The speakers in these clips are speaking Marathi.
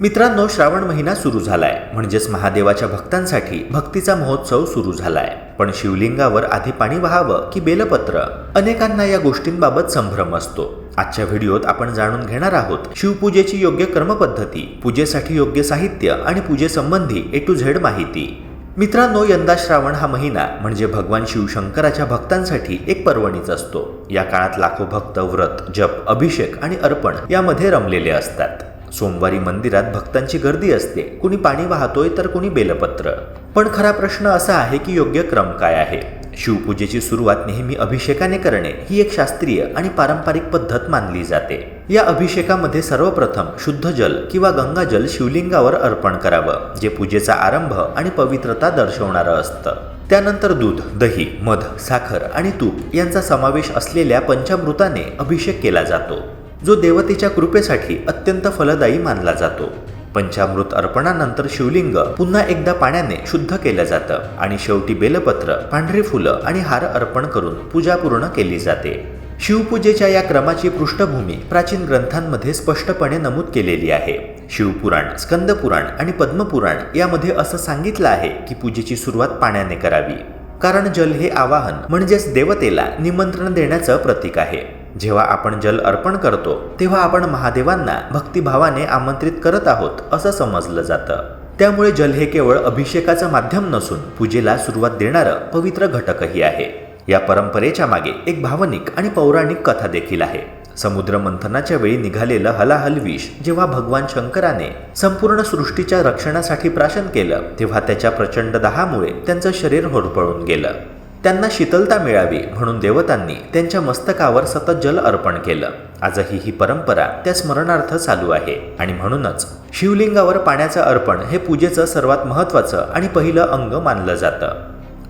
मित्रांनो श्रावण महिना सुरू झालाय. म्हणजेच महादेवाच्या भक्तांसाठी भक्तीचा महोत्सव सुरू झालाय. पण शिवलिंगावर आधी पाणी व्हावं की बेलपत्र? अनेकांना या गोष्टींबाबत संभ्रम असतो. आजच्या व्हिडिओत आपण जाणून घेणार आहोत शिवपूजेची योग्य कर्मपद्धती पूजेसाठी योग्य साहित्य आणि पूजेसंबंधी ए टू झेड माहिती. मित्रांनो यंदा श्रावण हा महिना म्हणजे भगवान शिवशंकराच्या भक्तांसाठी एक पर्वणीच असतो. या काळात लाखो भक्त व्रत जप अभिषेक आणि अर्पण यामध्ये रमलेले असतात. सोमवारी मंदिरात भक्तांची गर्दी असते. कुणी पाणी वाहतोय तर कुणी बेलपत्र. पण खरा प्रश्न असा आहे की योग्य क्रम काय आहे? शिवपूजेची सुरुवात नेहमी अभिषेकाने करणे ही एक शास्त्रीय आणि पारंपरिक पद्धत मानली जाते. या अभिषेकामध्ये सर्वप्रथम शुद्ध जल किंवा गंगाजल शिवलिंगावर अर्पण करावं जे पूजेचा आरंभ आणि पवित्रता दर्शवणारं असतं. त्यानंतर दूध दही मध साखर आणि तूप यांचा समावेश असलेल्या पंचामृताने अभिषेक केला जातो. जो देवतेच्या कृपेसाठी अत्यंत फलदायी मानला जातो. पंचामृत अर्पणानंतर शिवलिंग पुन्हा एकदा पाण्याने शुद्ध केलं जातं आणि शेवटी बेलपत्र पांढरी फुलं आणि हार अर्पण करून पूजा पूर्ण केली जाते. शिवपूजेच्या या क्रमाची पृष्ठभूमी प्राचीन ग्रंथांमध्ये स्पष्टपणे नमूद केलेली आहे. शिवपुराण स्कंदपुराण आणि पद्मपुराण यामध्ये असं सांगितलं आहे की पूजेची सुरुवात पाण्याने करावी. कारण जल हे आवाहन म्हणजेच देवतेला निमंत्रण देण्याचं प्रतीक आहे. जेव्हा आपण जल अर्पण करतो तेव्हा आपण महादेवांना भक्तिभावाने आमंत्रित करत आहोत असं समजलं जातं. त्यामुळे जल हे केवळ अभिषेकाचं माध्यम नसून पूजेला सुरुवात देणारं पवित्र घटकही आहे. या परंपरेच्या मागे एक भावनिक आणि पौराणिक कथा देखील आहे. समुद्र मंथनाच्या वेळी निघालेलं हलाहल विष जेव्हा भगवान शंकराने संपूर्ण सृष्टीच्या रक्षणासाठी प्राशन केलं तेव्हा त्याच्या प्रचंड दाहामुळे त्यांचं शरीर होरपळून गेलं. त्यांना शीतलता मिळावी म्हणून देवतांनी त्यांच्या मस्तकावर सतत जल अर्पण केलं. आजही ही परंपरा त्या स्मरणार्थ चालू आहे. आणि म्हणूनच शिवलिंगावर पाण्याचं अर्पण हे पूजेचं सर्वात महत्त्वाचं आणि पहिलं अंग मानलं जातं.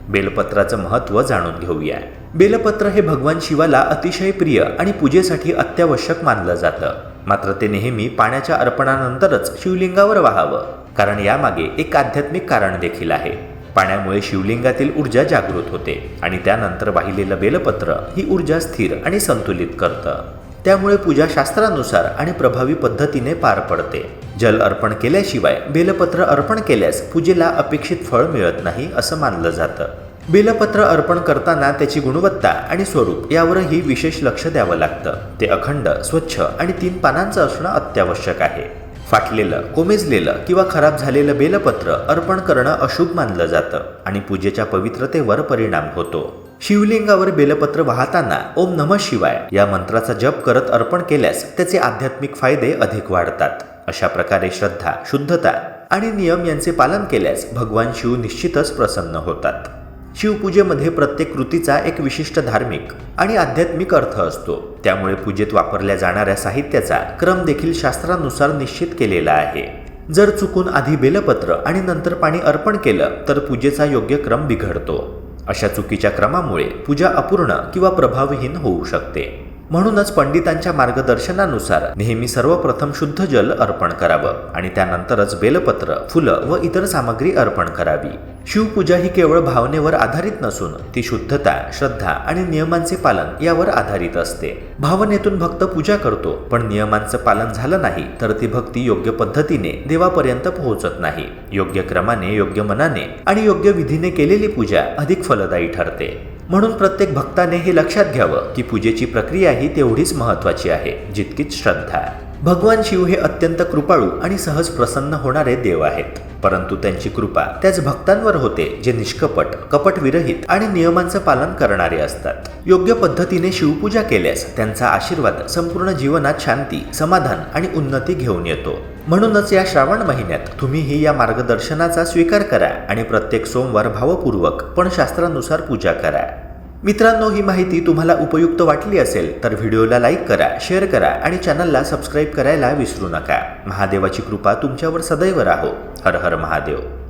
बेलपत्राचं महत्त्व जाणून घेऊया. बेलपत्र हे भगवान शिवाला अतिशय प्रिय आणि पूजेसाठी अत्यावश्यक मानलं जातं. मात्र ते नेहमी पाण्याच्या अर्पणानंतरच शिवलिंगावर वाहावं. कारण यामागे एक आध्यात्मिक कारण देखील आहे. पाण्यामुळे शिवलिंगातील ऊर्जा जागृत होते आणि त्यानंतर वाहिलेलं बेलपत्र ही ऊर्जा स्थिर आणि संतुलित करतं. त्यामुळे पूजा शास्त्रानुसार आणि प्रभावी पद्धतीने पार पडते. जल अर्पण केल्याशिवाय बेलपत्र अर्पण केल्यास पूजेला अपेक्षित फळ मिळत नाही असं मानलं जातं. बेलपत्र अर्पण करताना त्याची गुणवत्ता आणि स्वरूप यावरही विशेष लक्ष द्यावं लागतं. ते अखंड स्वच्छ आणि तीन पानांचं असणं अत्यावश्यक आहे. फाटलेलं कोमेजलेलं किंवा खराब झालेलं बेलपत्र अर्पण करणं अशुभ मानलं जातं आणि पूजेच्या पवित्रतेवर परिणाम होतो. शिवलिंगावर बेलपत्र वाहताना ओम नम शिवाय या मंत्राचा जप करत अर्पण केल्यास त्याचे आध्यात्मिक फायदे अधिक वाढतात. अशा प्रकारे श्रद्धा शुद्धता आणि नियम यांचे पालन केल्यास भगवान शिव निश्चितच प्रसन्न होतात. शिवपूजेमध्ये प्रत्येक कृतीचा एक विशिष्ट धार्मिक आणि आध्यात्मिक अर्थ असतो. त्यामुळे पूजेत वापरल्या जाणाऱ्या साहित्याचा क्रम देखील शास्त्रानुसार निश्चित केलेला आहे. जर चुकून आधी बेलपत्र आणि नंतर पाणी अर्पण केलं तर पूजेचा योग्य क्रम बिघडतो. अशा चुकीच्या क्रमामुळे पूजा अपूर्ण किंवा प्रभावहीन होऊ शकते. म्हणूनच पंडितांच्या मार्गदर्शनानुसार नेहमी सर्वप्रथम शुद्ध जल अर्पण करावं आणि त्यानंतरच बेलपत्र फुलं व इतर सामग्री अर्पण करावी. शिवपूजा ही केवळ भावनेवर आधारित नसून ती शुद्धता श्रद्धा आणि नियमांचे पालन यावर आधारित असते. भावनेतून भक्त पूजा करतो पण नियमांचं पालन झालं नाही तर ती भक्ती योग्य पद्धतीने देवापर्यंत पोहोचत नाही. योग्य क्रमाने योग्य मनाने आणि योग्य विधीने केलेली पूजा अधिक फलदायी ठरते. म्हणून प्रत्येक भक्ताने हे लक्षात घ्यावं की पूजेची प्रक्रिया ही तेवढीच महत्वाची आहे जितकीच श्रद्धा भगवान शिव हे अत्यंत कृपाळू आणि सहज प्रसन्न होणारे देव आहेत. परंतु त्यांची कृपा त्याच भक्तांवर होते जे निष्कपट कपटविरहित आणि नियमांचं पालन करणारे असतात. योग्य पद्धतीने शिवपूजा केल्यास त्यांचा आशीर्वाद संपूर्ण जीवनात शांती समाधान आणि उन्नती घेऊन येतो. म्हणूनच या श्रावण महिन्यात तुम्हीही या मार्गदर्शनाचा स्वीकार करा आणि प्रत्येक सोमवार भावपूर्वक पण शास्त्रानुसार पूजा करा. मित्रांनो ही माहिती तुम्हाला उपयुक्त वाटली असेल तर व्हिडिओला लाईक करा शेअर करा आणि चॅनलला सबस्क्राईब करायला विसरू नका. महादेवाची कृपा तुमच्यावर सदैव राहो. हर हर महादेव.